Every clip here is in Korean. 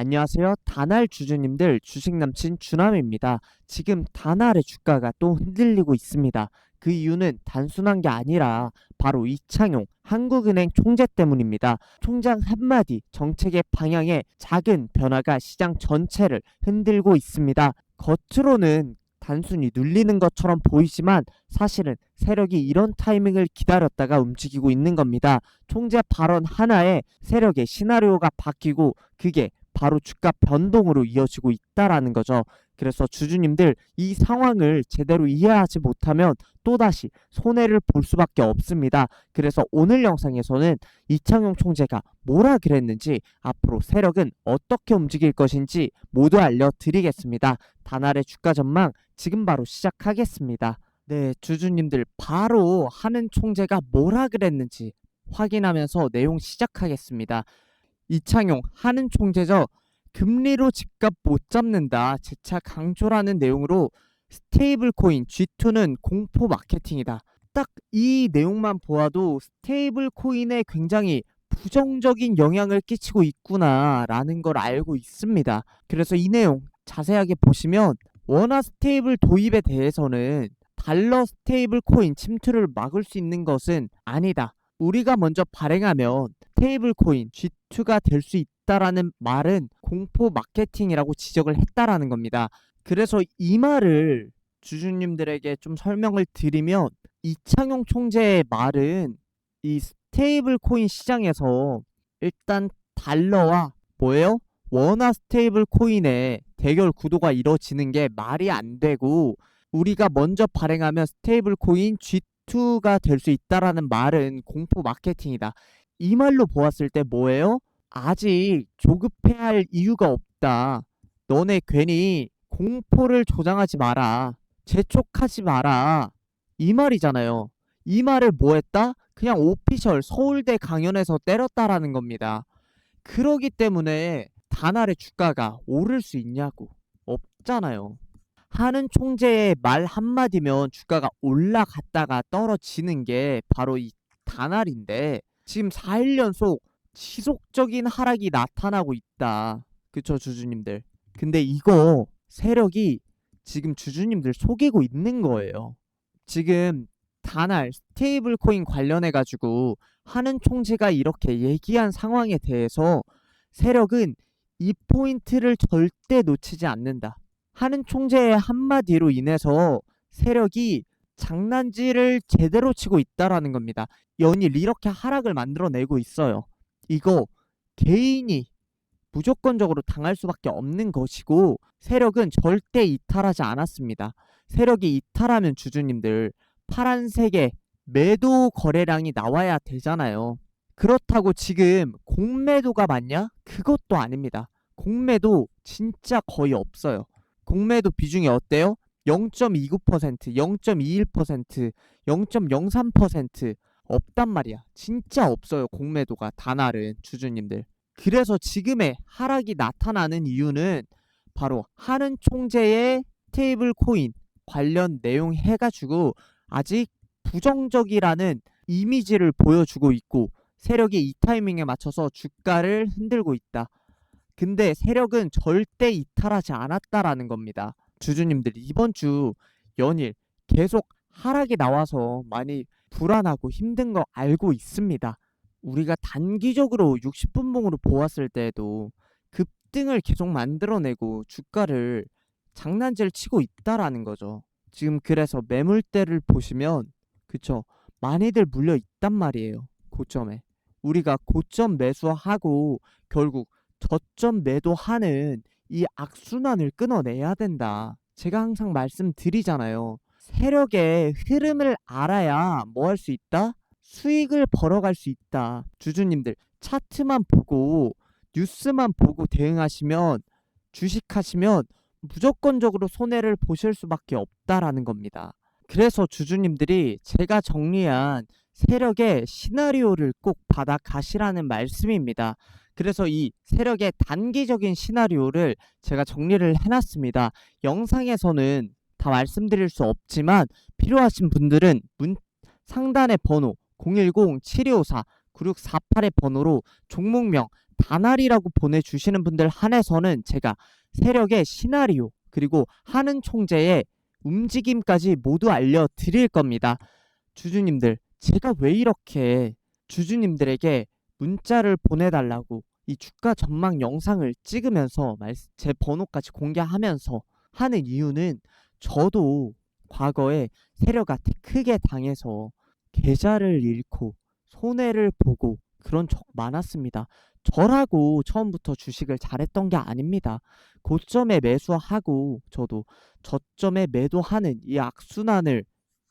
안녕하세요. 다날 주주님들 주식 남친 주남입니다. 지금 다날의 주가가 또 흔들리고 있습니다. 그 이유는 단순한 게 아니라 바로 이창용 한국은행 총재 때문입니다. 총장 한마디 정책의 방향에 작은 변화가 시장 전체를 흔들고 있습니다. 겉으로는 단순히 눌리는 것처럼 보이지만 사실은 세력이 이런 타이밍을 기다렸다가 움직이고 있는 겁니다. 총재 발언 하나에 세력의 시나리오가 바뀌고 그게 바로 주가 변동으로 이어지고 있다라는 거죠. 그래서 주주님들 이 상황을 제대로 이해하지 못하면 또다시 손해를 볼 수밖에 없습니다. 그래서 오늘 영상에서는 이창용 총재가 뭐라 그랬는지 앞으로 세력은 어떻게 움직일 것인지 모두 알려드리겠습니다. 다날의 주가 전망 지금 바로 시작하겠습니다. 네, 주주님들 바로 하는 총재가 뭐라 그랬는지 확인하면서 내용 시작하겠습니다. 이창용 하는 총재죠. 금리로 집값 못 잡는다. 재차 강조라는 내용으로 스테이블 코인 G2는 공포 마케팅이다. 딱 이 내용만 보아도 스테이블 코인에 굉장히 부정적인 영향을 끼치고 있구나라는 걸 알고 있습니다. 그래서 이 내용 자세하게 보시면 원화 스테이블 도입에 대해서는 달러 스테이블 코인 침투를 막을 수 있는 것은 아니다. 우리가 먼저 발행하면 스테이블 코인 G2가 될 수 있다라는 말은 공포 마케팅이라고 지적을 했다라는 겁니다. 그래서 이 말을 주주님들에게 좀 설명을 드리면 이창용 총재의 말은 이 스테이블 코인 시장에서 일단 달러와 뭐예요? 원화 스테이블 코인의 대결 구도가 이루어지는 게 말이 안 되고 우리가 먼저 발행하면 스테이블 코인 G2가 될 수 있다라는 말은 공포 마케팅이다. 이 말로 보았을 때 뭐예요? 아직 조급해할 이유가 없다. 너네 괜히 공포를 조장하지 마라. 재촉하지 마라. 이 말이잖아요. 이 말을 뭐 했다? 그냥 오피셜 서울대 강연에서 때렸다라는 겁니다. 그러기 때문에 단알의 주가가 오를 수 있냐고. 없잖아요. 하는 총재의 말 한마디면 주가가 올라갔다가 떨어지는 게 바로 이 단알인데 지금 4일 연속 지속적인 하락이 나타나고 있다. 그쵸 주주님들. 근데 이거 세력이 지금 주주님들 속이고 있는 거예요. 지금 단알 스테이블 코인 관련해 가지고 하는 총재가 이렇게 얘기한 상황에 대해서 세력은 이 포인트를 절대 놓치지 않는다. 하는 총재의 한마디로 인해서 세력이 장난질을 제대로 치고 있다라는 겁니다. 연일 이렇게 하락을 만들어내고 있어요. 이거 개인이 무조건적으로 당할 수밖에 없는 것이고 세력은 절대 이탈하지 않았습니다. 세력이 이탈하면 주주님들 파란색의 매도 거래량이 나와야 되잖아요. 그렇다고 지금 공매도가 많냐? 그것도 아닙니다. 공매도 진짜 거의 없어요. 공매도 비중이 어때요? 0.29%, 0.21%, 0.03% 없단 말이야. 진짜 없어요. 공매도가 단알은 주주님들. 그래서 지금의 하락이 나타나는 이유는 바로 하는 총재의 테이블 코인 관련 내용 해가지고 아직 부정적이라는 이미지를 보여주고 있고 세력이 이 타이밍에 맞춰서 주가를 흔들고 있다. 근데 세력은 절대 이탈하지 않았다라는 겁니다. 주주님들 이번 주 연일 계속 하락이 나와서 많이 불안하고 힘든 거 알고 있습니다. 우리가 단기적으로 60분봉으로 보았을 때에도 급등을 계속 만들어내고 주가를 장난질 치고 있다라는 거죠. 지금 그래서 매물대를 보시면 그쵸 많이들 물려 있단 말이에요. 고점에 우리가 고점 매수하고 결국 저점 매도하는 이 악순환을 끊어내야 된다. 제가 항상 말씀드리잖아요. 세력의 흐름을 알아야 뭐 할 수 있다? 수익을 벌어갈 수 있다. 주주님들 차트만 보고 뉴스만 보고 대응하시면 주식하시면 무조건적으로 손해를 보실 수밖에 없다라는 겁니다. 그래서 주주님들이 제가 정리한 세력의 시나리오를 꼭 받아 가시라는 말씀입니다. 그래서 이 세력의 단기적인 시나리오를 제가 정리를 해놨습니다. 영상에서는 다 말씀드릴 수 없지만 필요하신 분들은 문, 상단의 번호 010-7254-9648의 번호로 종목명 다날이라고 보내주시는 분들 한해서는 제가 세력의 시나리오 그리고 하는 총재의 움직임까지 모두 알려드릴 겁니다. 주주님들, 제가 왜 이렇게 주주님들에게 문자를 보내달라고 이 주가 전망 영상을 찍으면서 말- 제 번호까지 공개하면서 하는 이유는 저도 과거에 세력한테 크게 당해서 계좌를 잃고 손해를 보고 그런 적 많았습니다. 저라고 처음부터 주식을 잘했던 게 아닙니다. 고점에 매수하고 저도 저점에 매도하는 이 악순환을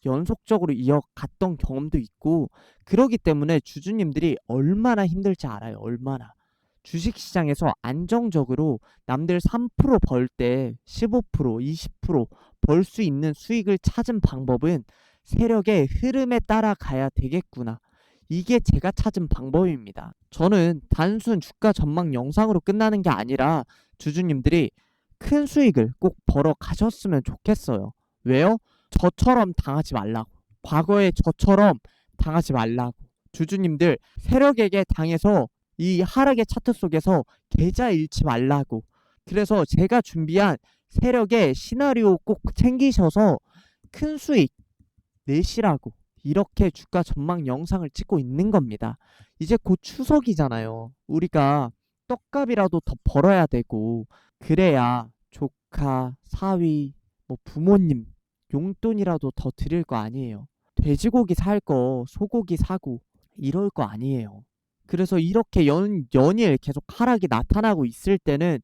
연속적으로 이어갔던 경험도 있고 그러기 때문에 주주님들이 얼마나 힘들지 알아요. 얼마나. 주식시장에서 안정적으로 남들 3%벌 때 15%, 20%벌 수 있는 수익을 찾은 방법은 세력의 흐름에 따라가야 되겠구나. 이게 제가 찾은 방법입니다. 저는 단순 주가 전망 영상으로 끝나는 게 아니라 주주님들이 큰 수익을 꼭 벌어 가셨으면 좋겠어요. 왜요? 저처럼 당하지 말라고. 과거에 저처럼 당하지 말라고. 주주님들 세력에게 당해서 이 하락의 차트 속에서 계좌 잃지 말라고. 그래서 제가 준비한 세력의 시나리오 꼭 챙기셔서 큰 수익 내시라고 이렇게 주가 전망 영상을 찍고 있는 겁니다. 이제 곧 추석이잖아요. 우리가 떡값이라도 더 벌어야 되고 그래야 조카, 사위, 뭐 부모님 용돈이라도 더 드릴 거 아니에요. 돼지고기 살 거 소고기 사고 이럴 거 아니에요. 그래서 이렇게 연, 연일 계속 하락이 나타나고 있을 때는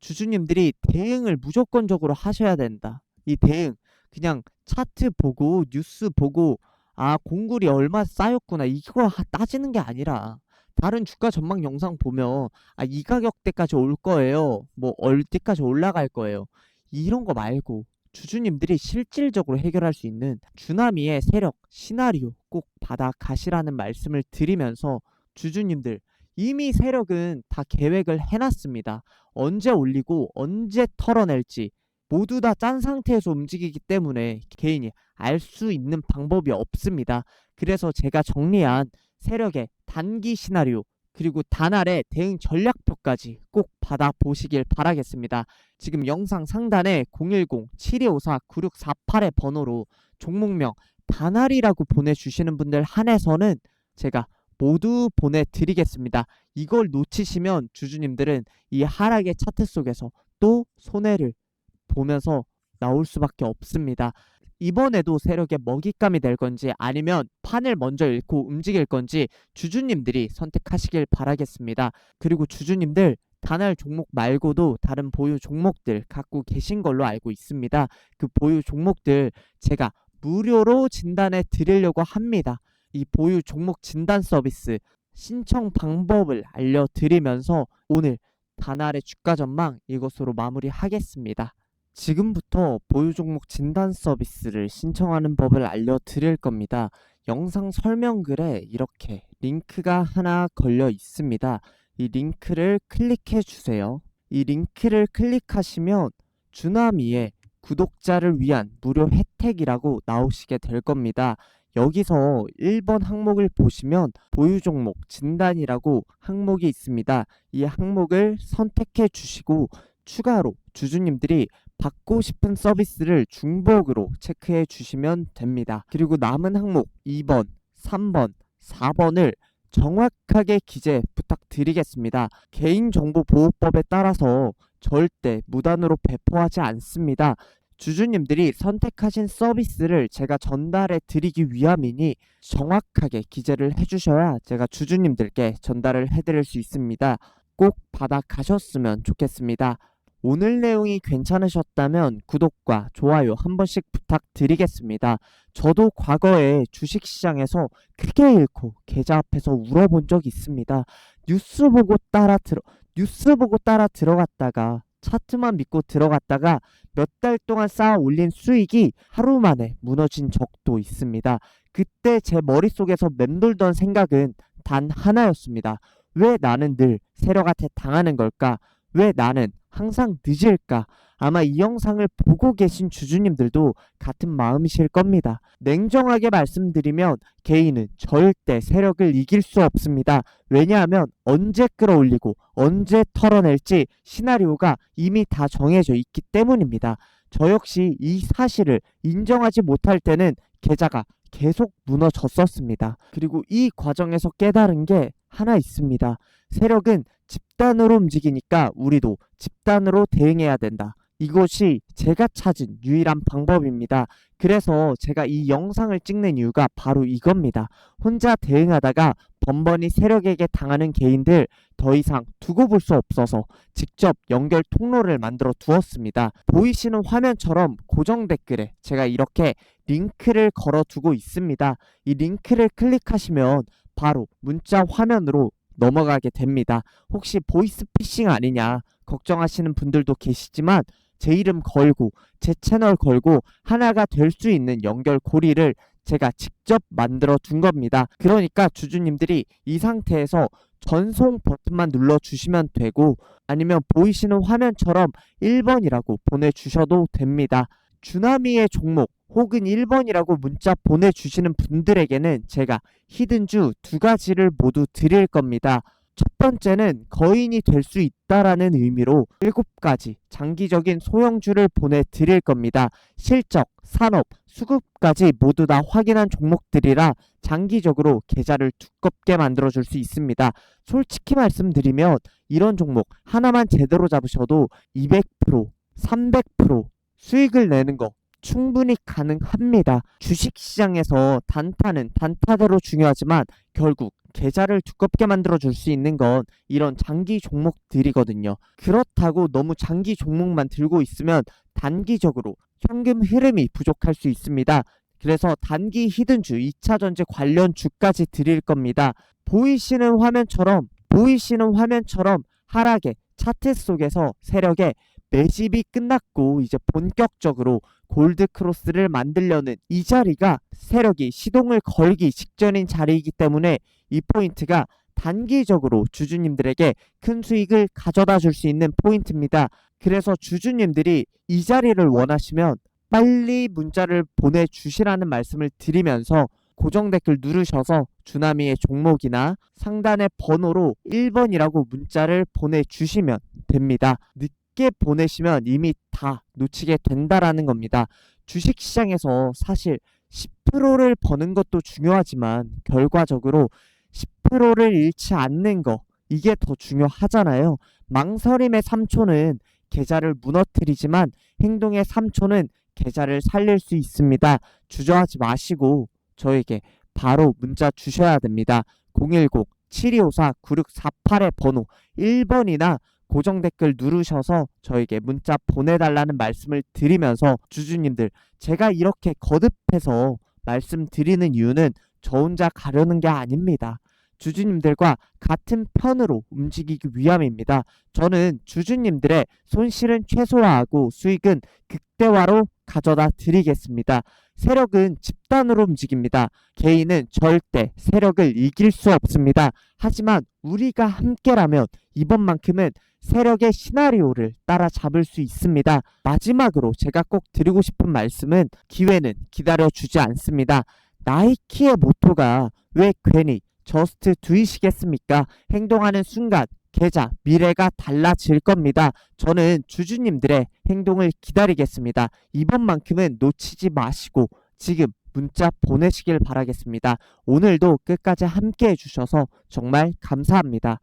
주주님들이 대응을 무조건적으로 하셔야 된다. 이 대응 그냥 차트 보고 뉴스 보고 아 공굴이 얼마 쌓였구나 이거 하- 따지는 게 아니라 다른 주가 전망 영상 보면 아 이 가격대까지 올 거예요. 뭐 얼때까지 올라갈 거예요. 이런 거 말고 주주님들이 실질적으로 해결할 수 있는 주나미의 세력 시나리오 꼭 받아 가시라는 말씀을 드리면서 주주님들 이미 세력은 다 계획을 해놨습니다. 언제 올리고 언제 털어낼지 모두 다 짠 상태에서 움직이기 때문에 개인이 알 수 있는 방법이 없습니다. 그래서 제가 정리한 세력의 단기 시나리오 그리고 단알의 대응 전략표까지 꼭 받아 보시길 바라겠습니다. 지금 영상 상단에 010-7254-9648의 번호로 종목명 단알이라고 보내주시는 분들 한해서는 제가 모두 보내드리겠습니다. 이걸 놓치시면 주주님들은 이 하락의 차트 속에서 또 손해를 보면서 나올 수밖에 없습니다. 이번에도 세력의 먹잇감이 될 건지 아니면 판을 먼저 읽고 움직일 건지 주주님들이 선택하시길 바라겠습니다. 그리고 주주님들 단알 종목 말고도 다른 보유 종목들 갖고 계신 걸로 알고 있습니다. 그 보유 종목들 제가 무료로 진단해 드리려고 합니다. 이 보유 종목 진단 서비스 신청 방법을 알려드리면서 오늘 단알의 주가 전망 이것으로 마무리하겠습니다. 지금부터 보유 종목 진단 서비스를 신청하는 법을 알려드릴 겁니다. 영상 설명글에 이렇게 링크가 하나 걸려 있습니다. 이 링크를 클릭해 주세요. 이 링크를 클릭하시면 주나미의 구독자를 위한 무료 혜택이라고 나오시게 될 겁니다. 여기서 1번 항목을 보시면 보유 종목 진단이라고 항목이 있습니다. 이 항목을 선택해 주시고 추가로 주주님들이 받고 싶은 서비스를 중복으로 체크해 주시면 됩니다. 그리고 남은 항목 2번, 3번, 4번을 정확하게 기재 부탁드리겠습니다. 개인정보보호법에 따라서 절대 무단으로 배포하지 않습니다. 주주님들이 선택하신 서비스를 제가 전달해 드리기 위함이니 정확하게 기재를 해주셔야 제가 주주님들께 전달을 해드릴 수 있습니다. 꼭 받아 가셨으면 좋겠습니다. 오늘 내용이 괜찮으셨다면 구독과 좋아요 한 번씩 부탁드리겠습니다. 저도 과거에 주식시장에서 크게 잃고 계좌 앞에서 울어본 적이 있습니다. 뉴스 보고 따라 들어 뉴스 보고 따라 들어갔다가 차트만 믿고 들어갔다가 몇 달 동안 쌓아 올린 수익이 하루 만에 무너진 적도 있습니다. 그때 제 머릿속에서 맴돌던 생각은 단 하나였습니다. 왜 나는 늘 세력한테 당하는 걸까? 왜 나는 항상 늦을까? 아마 이 영상을 보고 계신 주주님들도 같은 마음이실 겁니다. 냉정하게 말씀드리면 개인은 절대 세력을 이길 수 없습니다. 왜냐하면 언제 끌어올리고 언제 털어낼지 시나리오가 이미 다 정해져 있기 때문입니다. 저 역시 이 사실을 인정하지 못할 때는 계좌가 계속 무너졌었습니다. 그리고 이 과정에서 깨달은 게 하나 있습니다. 세력은 집단으로 움직이니까 우리도 집단으로 대응해야 된다. 이것이 제가 찾은 유일한 방법입니다. 그래서 제가 이 영상을 찍는 이유가 바로 이겁니다. 혼자 대응하다가 번번이 세력에게 당하는 개인들 더 이상 두고 볼 수 없어서 직접 연결 통로를 만들어 두었습니다. 보이시는 화면처럼 고정 댓글에 제가 이렇게 링크를 걸어 두고 있습니다. 이 링크를 클릭하시면 바로 문자 화면으로 넘어가게 됩니다. 혹시 보이스피싱 아니냐 걱정하시는 분들도 계시지만 제 이름 걸고 제 채널 걸고 하나가 될 수 있는 연결 고리를 제가 직접 만들어 둔 겁니다. 그러니까 주주님들이 이 상태에서 전송 버튼만 눌러 주시면 되고 아니면 보이시는 화면처럼 1번이라고 보내주셔도 됩니다. 주나미의 종목 혹은 1번이라고 문자 보내주시는 분들에게는 제가 히든주 두 가지를 모두 드릴 겁니다. 첫 번째는 거인이 될 수 있다라는 의미로 7가지 장기적인 소형주를 보내드릴 겁니다. 실적, 산업, 수급까지 모두 다 확인한 종목들이라 장기적으로 계좌를 두껍게 만들어줄 수 있습니다. 솔직히 말씀드리면 이런 종목 하나만 제대로 잡으셔도 200%, 300% 수익을 내는 거 충분히 가능합니다. 주식시장에서 단타는 단타대로 중요하지만 결국 계좌를 두껍게 만들어 줄 수 있는 건 이런 장기 종목들이거든요. 그렇다고 너무 장기 종목만 들고 있으면 단기적으로 현금 흐름이 부족할 수 있습니다. 그래서 단기 히든주, 2차전지 관련 주까지 드릴 겁니다. 보이시는 화면처럼 보이시는 화면처럼 하락의 차트 속에서 세력의 매집이 끝났고 이제 본격적으로 골드 크로스를 만들려는 이 자리가 세력이 시동을 걸기 직전인 자리이기 때문에 이 포인트가 단기적으로 주주님들에게 큰 수익을 가져다 줄 수 있는 포인트입니다. 그래서 주주님들이 이 자리를 원하시면 빨리 문자를 보내주시라는 말씀을 드리면서 고정 댓글 누르셔서 주나미의 종목이나 상단의 번호로 1번이라고 문자를 보내주시면 됩니다. 늦게 보내시면 이미 다 놓치게 된다라는 겁니다. 주식 시장에서 사실 10%를 버는 것도 중요하지만 결과적으로 10%를 잃지 않는 거 이게 더 중요하잖아요. 망설임의 3초는 계좌를 무너뜨리지만 행동의 3초는 계좌를 살릴 수 있습니다. 주저하지 마시고 저에게 바로 문자 주셔야 됩니다. 010-7254-9648의 번호 1번이나 고정 댓글 누르셔서 저에게 문자 보내달라는 말씀을 드리면서 주주님들 제가 이렇게 거듭해서 말씀드리는 이유는 저 혼자 가려는 게 아닙니다. 주주님들과 같은 편으로 움직이기 위함입니다. 저는 주주님들의 손실은 최소화하고 수익은 극대화로 가져다 드리겠습니다. 세력은 집단으로 움직입니다. 개인은 절대 세력을 이길 수 없습니다. 하지만 우리가 함께라면 이번만큼은 세력의 시나리오를 따라잡을 수 있습니다. 마지막으로 제가 꼭 드리고 싶은 말씀은 기회는 기다려주지 않습니다. 나이키의 모토가 왜 괜히 저스트 두이시겠습니까? 행동하는 순간 계좌, 미래가 달라질 겁니다. 저는 주주님들의 행동을 기다리겠습니다. 이번만큼은 놓치지 마시고 지금 문자 보내시길 바라겠습니다. 오늘도 끝까지 함께 해주셔서 정말 감사합니다.